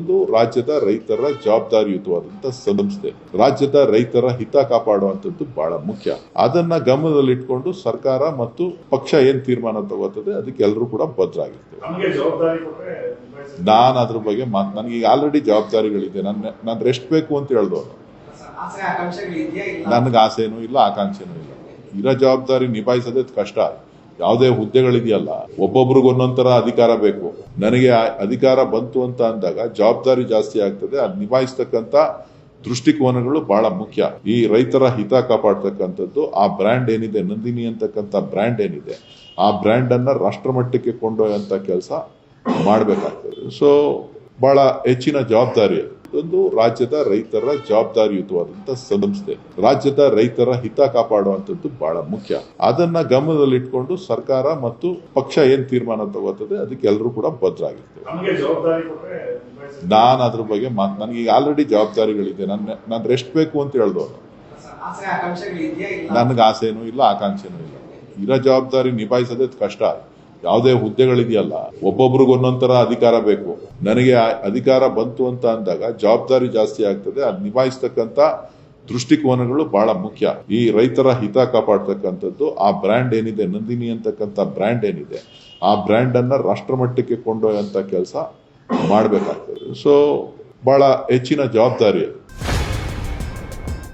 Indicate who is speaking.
Speaker 1: ಇದೊಂದು ರಾಜ್ಯದ ರೈತರ ಜವಾಬ್ದಾರಿಯುತವಾದಂತಹ ಸಂಸ್ಥೆ. ರಾಜ್ಯದ ರೈತರ ಹಿತ ಕಾಪಾಡುವಂತದ್ದು ಬಹಳ ಮುಖ್ಯ. ಅದನ್ನ ಗಮನದಲ್ಲಿಟ್ಕೊಂಡು ಸರ್ಕಾರ ಮತ್ತು ಪಕ್ಷ ಏನ್ ತೀರ್ಮಾನ ತಗೋತದೆ ಅದಕ್ಕೆ ಎಲ್ಲರೂ ಕೂಡ ಬದ್ಧರಾಗಿರ್ತೇವೆ
Speaker 2: ನಮಗೆ ಜವಾಬ್ದಾರಿ ಕೊಟ್ರೆ
Speaker 1: ನಾನು ಅದ್ರ ಬಗ್ಗೆ ಮಾತು ನನಗೆ ಈಗ ಆಲ್ರೆಡಿ ಜವಾಬ್ದಾರಿಗಳಿದೆ. ನನ್ನ ನಾನು ರೆಸ್ಟ್ ಬೇಕು ಅಂತ ಹೇಳ್ದವನು.
Speaker 3: ಇಲ್ಲ?
Speaker 1: ನನಗೆ ಆಸೆನೂ ಇಲ್ಲ ಆಕಾಂಕ್ಷೆನೂ ಇಲ್ಲ. ಇರೋ ಜವಾಬ್ದಾರಿ ನಿಭಾಯಿಸೋದೇ ಕಷ್ಟ. ಯಾವುದೇ ಹುದ್ದೆಗಳಿದೆಯಲ್ಲ, ಒಬ್ಬೊಬ್ರಿಗೆ ಒಂದೊಂದ್ ತರ ಅಧಿಕಾರ ಬೇಕು. ನನಗೆ ಅಧಿಕಾರ ಬಂತು ಅಂತ ಅಂದಾಗ ಜವಾಬ್ದಾರಿ ಜಾಸ್ತಿ ಆಗ್ತದೆ. ಅದು ನಿಭಾಯಿಸ್ತಕ್ಕಂತ ದೃಷ್ಟಿಕೋನಗಳು ಬಹಳ ಮುಖ್ಯ. ಈ ರೈತರ ಹಿತ ಕಾಪಾಡ್ತಕ್ಕಂಥದ್ದು, ಆ ಬ್ರ್ಯಾಂಡ್ ಏನಿದೆ, ನಂದಿನಿ ಅಂತಕ್ಕಂಥ ಬ್ರ್ಯಾಂಡ್ ಏನಿದೆ, ಆ ಬ್ರ್ಯಾಂಡ್ ಅನ್ನ ರಾಷ್ಟ್ರಮಟ್ಟಕ್ಕೆ ಕೊಂಡೊಯ್ಯಂತ ಕೆಲಸ ಮಾಡಬೇಕಾಗ್ತದೆ. ಸೊ ಬಹಳ ಹೆಚ್ಚಿನ ಜವಾಬ್ದಾರಿ. ಇದೊಂದು ರಾಜ್ಯದ ರೈತರ ಜವಾಬ್ದಾರಿಯುತವಾದಂತ ಸಂಸ್ಥೆ. ರಾಜ್ಯದ ರೈತರ ಹಿತ ಕಾಪಾಡುವಂತದ್ದು ಬಹಳ ಮುಖ್ಯ. ಅದನ್ನ ಗಮನದಲ್ಲಿಟ್ಕೊಂಡು ಸರ್ಕಾರ ಮತ್ತು ಪಕ್ಷ ಏನ್ ತೀರ್ಮಾನ ತಗೋತದೆ ಅದಕ್ಕೆ ಎಲ್ಲರೂ ಕೂಡ ಬದ್ಧರಾಗಿರ್ತೇವೆ
Speaker 2: ನಮಗೆ ಜವಾಬ್ದಾರಿ ಕೊಟ್ರೆ
Speaker 1: ನಾನು ಅದ್ರ ಬಗ್ಗೆ ಮಾತು ನನಗೆ ಈಗ ಆಲ್ರೆಡಿ ಜವಾಬ್ದಾರಿಗಳಿದೆ. ನನ್ನ ನಾನು ರೆಸ್ಟ್ ಬೇಕು ಅಂತ ಹೇಳ್ದವನು ನನಗೆ ಆಸೆನೂ ಇಲ್ಲ ಆಕಾಂಕ್ಷೆನೂ ಇಲ್ಲ. ಇರೋ ಜವಾಬ್ದಾರಿ ನಿಭಾಯಿಸೋದೇ ಕಷ್ಟ. ಯಾವುದೇ ಹುದ್ದೆಗಳಿದೆಯಲ್ಲ, ಒಬ್ಬೊಬ್ರಿಗೆ ಒಂದೊಂದರ ಅಧಿಕಾರ ಬೇಕು. ನನಗೆ ಅಧಿಕಾರ ಬಂತು ಅಂತ ಅಂದಾಗ ಜವಾಬ್ದಾರಿ ಜಾಸ್ತಿ ಆಗ್ತದೆ. ಅದು ನಿಭಾಯಿಸ್ತಕ್ಕಂತ ದೃಷ್ಟಿಕೋನಗಳು ಬಹಳ ಮುಖ್ಯ. ಈ ರೈತರ ಹಿತ ಕಾಪಾಡ್ತಕ್ಕಂಥದ್ದು, ಆ ಬ್ರ್ಯಾಂಡ್ ಏನಿದೆ, ನಂದಿನಿ ಅಂತಕ್ಕಂಥ ಬ್ರ್ಯಾಂಡ್ ಏನಿದೆ, ಆ ಬ್ರ್ಯಾಂಡ್ ಅನ್ನ ರಾಷ್ಟ್ರಮಟ್ಟಕ್ಕೆ ಕೊಂಡೊಯ್ಯಂತ ಕೆಲಸ ಮಾಡಬೇಕಾಗ್ತದೆ. ಸೊ ಬಹಳ ಹೆಚ್ಚಿನ ಜವಾಬ್ದಾರಿ.